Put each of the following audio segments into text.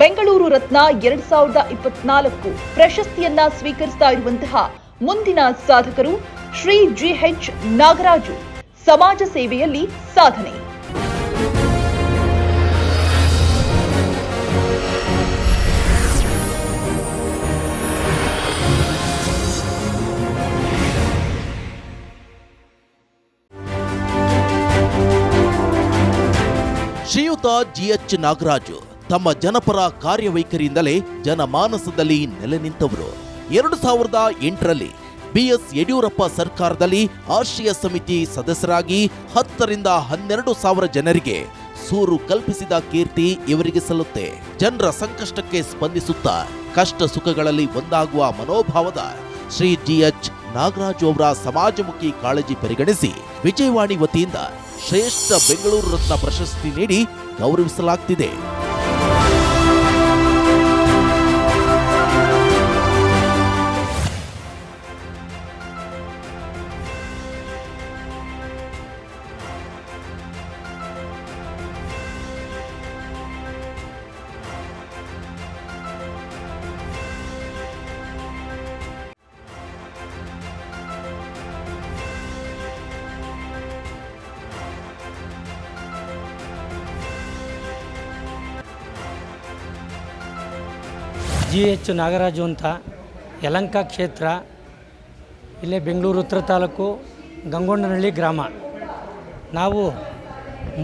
ಬೆಂಗಳೂರು ರತ್ನ ಎರಡ್ ಸಾವಿರದ ಇಪ್ಪತ್ನಾಲ್ಕು ಪ್ರಶಸ್ತಿಯನ್ನ ಸ್ವೀಕರಿಸ್ತಾ ಇರುವಂತಹ ಮುಂದಿನ ಸಾಧಕರು ಶ್ರೀ ಜಿಎಚ್ ನಾಗರಾಜು, ಸಮಾಜ ಸೇವೆಯಲ್ಲಿ ಸಾಧನೆ. ಶ್ರೀಯುತ ಜಿಎಚ್ ನಾಗರಾಜು ತಮ್ಮ ಜನಪರ ಕಾರ್ಯವೈಖರಿಯಿಂದಲೇ ಜನಮಾನಸದಲ್ಲಿ ನೆಲೆ ನಿಂತವರು. ಎರಡು ಸಾವಿರದ ಎಂಟರಲ್ಲಿ ಬಿಎಸ್ ಯಡಿಯೂರಪ್ಪ ಸರ್ಕಾರದಲ್ಲಿ ಆಶ್ರಯ ಸಮಿತಿ ಸದಸ್ಯರಾಗಿ ಹತ್ತರಿಂದ ಹನ್ನೆರಡು ಸಾವಿರ ಜನರಿಗೆ ಸೂರು ಕಲ್ಪಿಸಿದ ಕೀರ್ತಿ ಇವರಿಗೆ ಸಲ್ಲುತ್ತೆ. ಜನರ ಸಂಕಷ್ಟಕ್ಕೆ ಸ್ಪಂದಿಸುತ್ತಾ ಕಷ್ಟ ಸುಖಗಳಲ್ಲಿ ಒಂದಾಗುವ ಮನೋಭಾವದ ಶ್ರೀ ಜಿಎಚ್ ನಾಗರಾಜ್ ಅವರ ಸಮಾಜಮುಖಿ ಕಾಳಜಿ ಪರಿಗಣಿಸಿ ವಿಜಯವಾಣಿ ವತಿಯಿಂದ ಶ್ರೇಷ್ಠ ಬೆಂಗಳೂರು ರತ್ನ ಪ್ರಶಸ್ತಿ ನೀಡಿ ಗೌರವಿಸಲಾಗ್ತಿದೆ. ಜಿ ಎಚ್ ನಾಗರಾಜು ಅಂತ ಯಲಂಕ ಕ್ಷೇತ್ರ, ಇಲ್ಲೇ ಬೆಂಗಳೂರು ಉತ್ತರ ತಾಲೂಕು ಗಂಗೊಂಡನಹಳ್ಳಿ ಗ್ರಾಮ. ನಾವು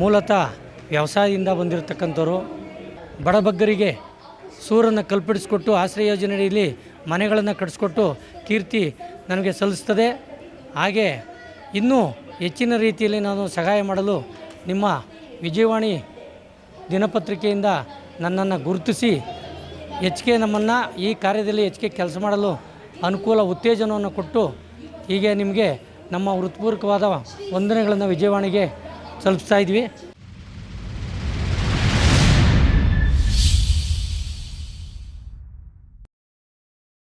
ಮೂಲತಃ ವ್ಯವಸಾಯದಿಂದ ಬಂದಿರತಕ್ಕಂಥವ್ರು. ಬಡಬಗ್ಗರಿಗೆ ಸೂರನ್ನು ಕಲ್ಪಿಡಿಸ್ಕೊಟ್ಟು ಆಶ್ರಯ ಯೋಜನೆಯಲ್ಲಿ ಮನೆಗಳನ್ನು ಕಟ್ಟಿಸ್ಕೊಟ್ಟು ಕೀರ್ತಿ ನನಗೆ ಸಲ್ಲಿಸ್ತದೆ. ಹಾಗೆ ಇನ್ನೂ ಹೆಚ್ಚಿನ ರೀತಿಯಲ್ಲಿ ನಾನು ಸಹಾಯ ಮಾಡಲು ನಿಮ್ಮ ವಿಜಯವಾಣಿ ದಿನಪತ್ರಿಕೆಯಿಂದ ನನ್ನನ್ನು ಗುರುತಿಸಿ ಹೆಚ್ಚಿಗೆ ನಮ್ಮನ್ನು ಈ ಕಾರ್ಯದಲ್ಲಿ ಹೆಚ್ಚಿಗೆ ಕೆಲಸ ಮಾಡಲು ಅನುಕೂಲ ಉತ್ತೇಜನವನ್ನು ಕೊಟ್ಟು ಹೀಗೆ ನಿಮಗೆ ನಮ್ಮ ಹೃತ್ಪೂರ್ವಕವಾದ ವಂದನೆಗಳನ್ನು ವಿಜಯವಾಣಿಗೆ ತಲುಪಿಸ್ತಾ ಇದ್ವಿ.